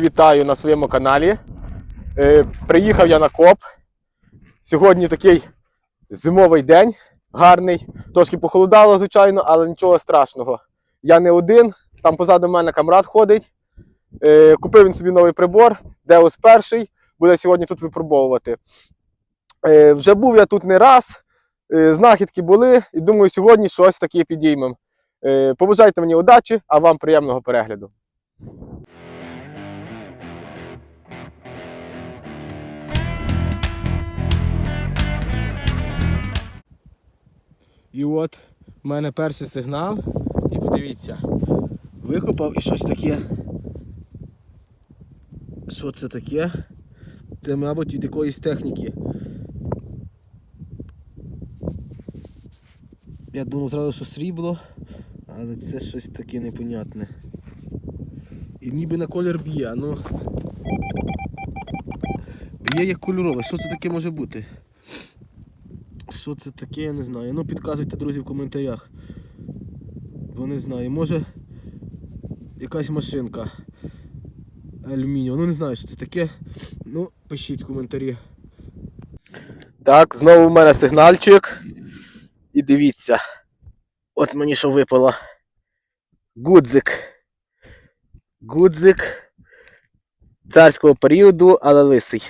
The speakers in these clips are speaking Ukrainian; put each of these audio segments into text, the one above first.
Вітаю на своєму каналі. Е, приїхав я на коп. Сьогодні такий зимовий день, гарний. Трошки похолодало, звичайно, але нічого страшного. Я не один, там позаду мене камрад ходить. Е, купив він собі новий прибор, Деус перший, буде сьогодні тут випробовувати. Е, вже був я тут не раз, е, знахідки були, і думаю, сьогодні щось таке підіймемо. Е, побажайте мені удачі, а вам приємного перегляду. І от в мене перший сигнал. І подивіться, викопав і щось таке. Що це таке? Це, мабуть, від якоїсь техніки. Я думав зразу, що срібло, але це щось таке непонятне. І ніби на колір б'є, ну. Б'є як кольорове. Що це таке може бути? Що це таке, я не знаю. Ну підказуйте, друзі, в коментарях. Бо не знаю. Може якась машинка алюмінієва. Ну не знаю, що це таке. Ну, пишіть в коментарі. Так, знову в мене сигнальчик. І дивіться. От мені що випало. Гудзик. Гудзик царського періоду, але лисий.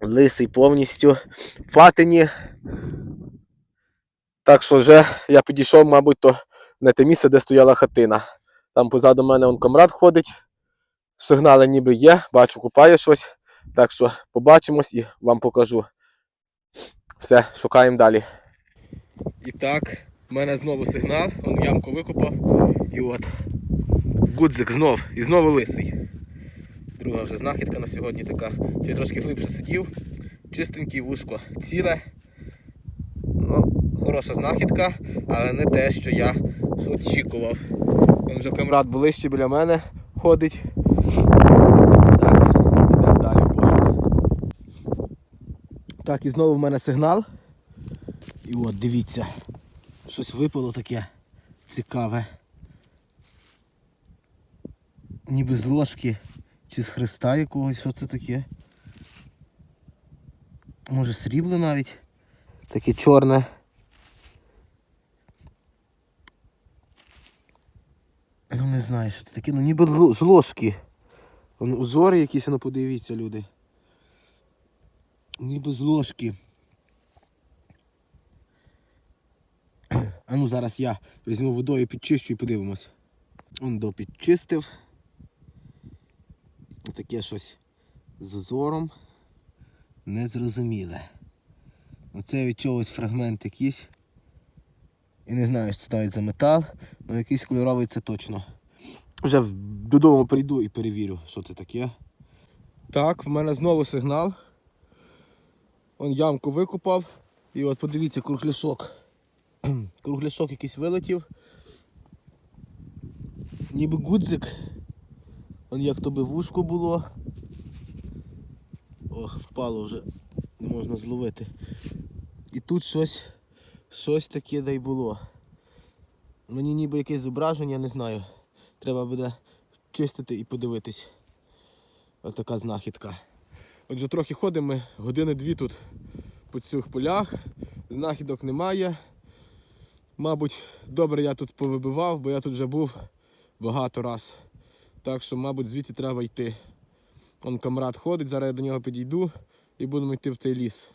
Лисий повністю в патині. Так що вже я підійшов, мабуть, то на те місце, де стояла хатина. Там позаду мене он комрад ходить. Сигнали ніби є, бачу, купає щось. Так що побачимось і вам покажу. Все, шукаємо далі. І так, в мене знову сигнал, он ямку викопав. І от. Гудзик знов. І знову лисий. Друга вже знахідка на сьогодні така. Я трошки глибше сидів. Чистенький вушко ціле. Ну, хороша знахідка, але не те, що я очікував. Він вже камрад ближче біля мене ходить. Так, йдемо далі в пошук. Так, і знову в мене сигнал. І от, дивіться, щось випало таке цікаве. Ніби з ложки чи з хреста якогось, що це таке? Може срібло навіть? Таке чорне. Ну не знаю, що це таке, ну ніби з ложки. Вон узори якісь, ну подивіться, люди. Ніби з ложки. А ну зараз я візьму водою, підчищу і подивимось. Он до підчистив. Таке щось з узором. Незрозуміле. Оце від чогось фрагмент якийсь. І не знаю, що це навіть за метал, але якийсь кольоровий це точно. Вже додому прийду і перевірю, що це таке. Так, в мене знову сигнал. Он ямку викопав. І от подивіться, кругляшок. Кругляшок якийсь вилетів. Ніби гудзик. Он як то би вушко було. Ох, впало вже, не можна зловити. І тут щось, щось таке да й було. Мені ніби якесь зображення, я не знаю. Треба буде чистити і подивитись. Ось така знахідка. Отже, трохи ходимо, ми години-дві тут по цих полях. Знахідок немає. Мабуть, добре я тут повибивав, бо я тут вже був багато раз. Так що, мабуть, звідси треба йти. Он камрад ходить, зараз я до нього підійду і будемо йти в цей ліс.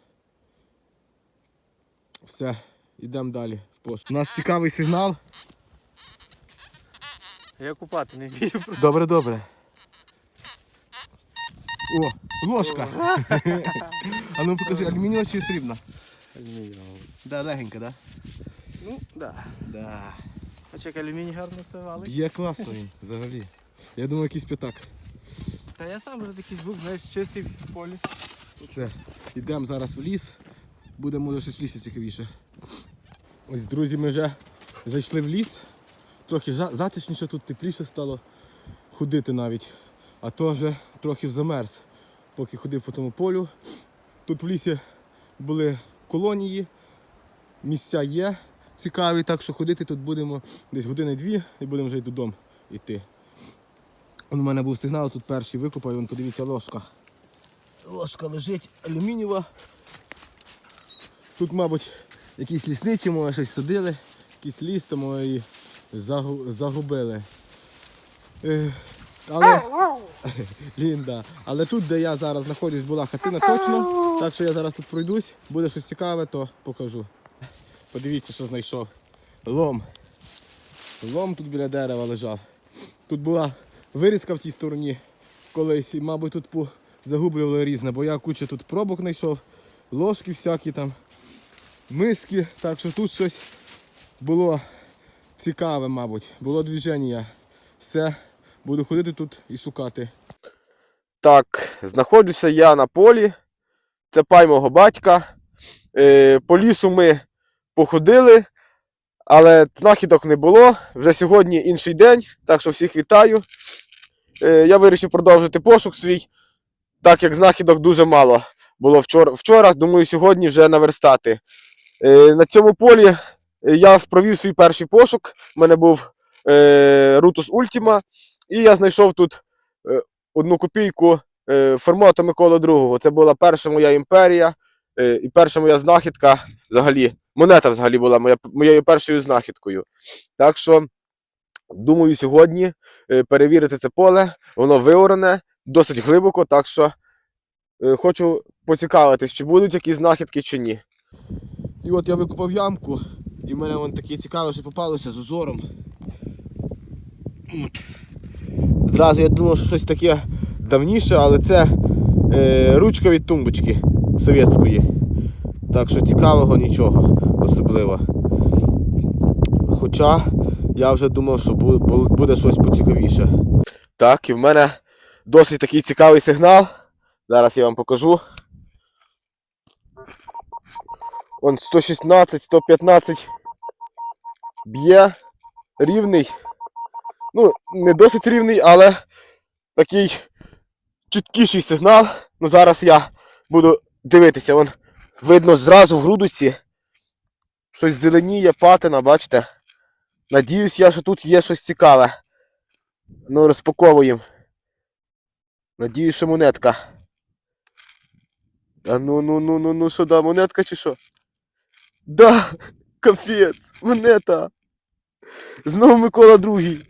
Все, йдемо далі в пошук. У нас цікавий сигнал. Я купати не вмію. Добре, добре. О, ложка. а ну покажи, алюмінієва чи срібна? Да, легенька, да? Ну, да. Да. А чек алюміній гарно це валить. Є класно він, взагалі. Я думаю, якийсь п'ятак. Та я сам вже такий звук, знаєш, чистий в полі. Все, йдемо зараз в ліс. Буде може щось в лісі цікавіше. Ось, друзі, ми вже зайшли в ліс. Трохи затишніше, тут тепліше стало ходити навіть. А то вже трохи замерз, поки ходив по тому полю. Тут в лісі були колонії, місця є цікаві, так що ходити тут будемо десь години-дві і будемо вже й додому йти. У мене був сигнал, тут перший викопав, і подивіться ложка. Ложка лежить алюмінієва. Тут, мабуть, якісь лісничі, може, щось садили, якийсь ліс, тому і загубили. Е, Але, Лінда. Але тут, де я зараз знаходжусь, була хатина точно. Так що я зараз тут пройдусь, буде щось цікаве, то покажу. Подивіться, що знайшов. Лом. Лом тут біля дерева лежав. Тут була вирізка в тій стороні колись, і, мабуть, тут загублювали різне, бо я кучу тут пробок знайшов, ложки всякі там, миски. Так що тут щось було цікаве, мабуть. Було движення. Все, буду ходити тут і шукати. Так, знаходжуся я на полі. Це пай мого батька. Е, по лісу ми походили, але знахідок не було. Вже сьогодні інший день, так що всіх вітаю. Е, я вирішив продовжити пошук свій, так як знахідок дуже мало було вчора. Вчора, думаю, сьогодні вже наверстати. Е, на цьому полі е, я провів свій перший пошук. У мене був Rutus Ultima, і я знайшов тут одну копійку формату Микола II. Це була перша моя імперія і перша моя знахідка взагалі. Монета взагалі була моя, моєю першою знахідкою. Так що, думаю, сьогодні е, перевірити це поле. Воно виорене, досить глибоко, так що е, хочу поцікавитись, чи будуть якісь знахідки, чи ні. І от я викопав ямку, і в мене вон таке цікаве, що попалося з узором. Зразу я думав, що щось таке давніше, але це е, ручка від тумбочки совєтської. Так що цікавого нічого особливо. Хоча я вже думав, що бу- бу- буде щось поцікавіше. Так, і в мене досить такий цікавий сигнал. Зараз я вам покажу. Он 116, 115 б'є рівний. Ну, не досить рівний, але такий чіткіший сигнал. Ну зараз я буду дивитися. Вон видно зразу в грудочці. Щось зеленіє, патина, бачите? Надіюсь я, що тут є щось цікаве. Ну, розпаковуємо. Надіюсь, що монетка. А ну ну ну ну ну що да, монетка чи що? Да, капець, монета. Знову Микола другий.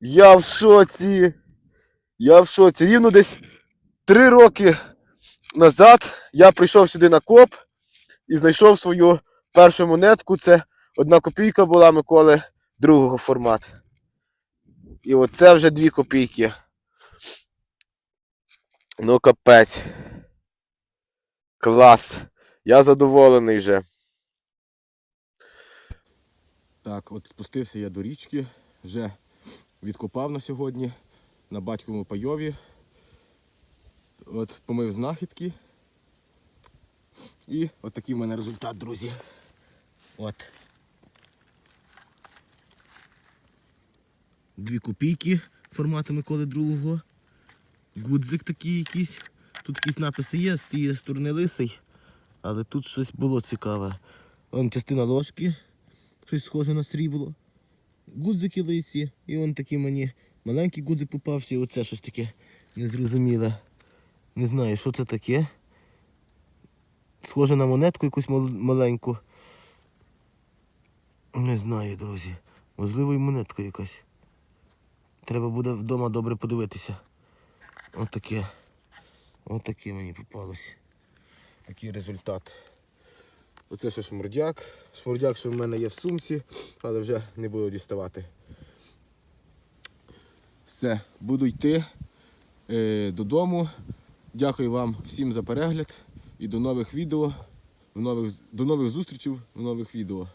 Я в шоці. Я в шоці. Рівно десь три роки назад я прийшов сюди на коп і знайшов свою першу монетку. Це одна копійка була Миколи другого формату. І оце вже дві копійки. Ну, капець. Клас. Я задоволений вже. Так, от спустився я до річки, вже відкопав на сьогодні на батьковому пайові. От помив знахідки. І от такий в мене результат, друзі. От. Дві копійки формату Миколи другого. Гудзик такий якийсь. Тут якісь написи є, з тієї лисий, але тут щось було цікаве. Вон частина ложки, щось схоже на срібло. Гудзики лисі, і вон такий мені маленький гудзик попався, і оце щось таке незрозуміле. Не знаю, що це таке. Схоже на монетку якусь маленьку. Не знаю, друзі. Можливо, і монетка якась. Треба буде вдома добре подивитися. Отаке. Отаке мені попалось. Такий результат. Оце ще шмурдяк. Шмурдяк, що в мене є в сумці, але вже не буду діставати. Все, буду йти е, додому. Дякую вам всім за перегляд і до нових відео. До нових, зустрічей в нових відео.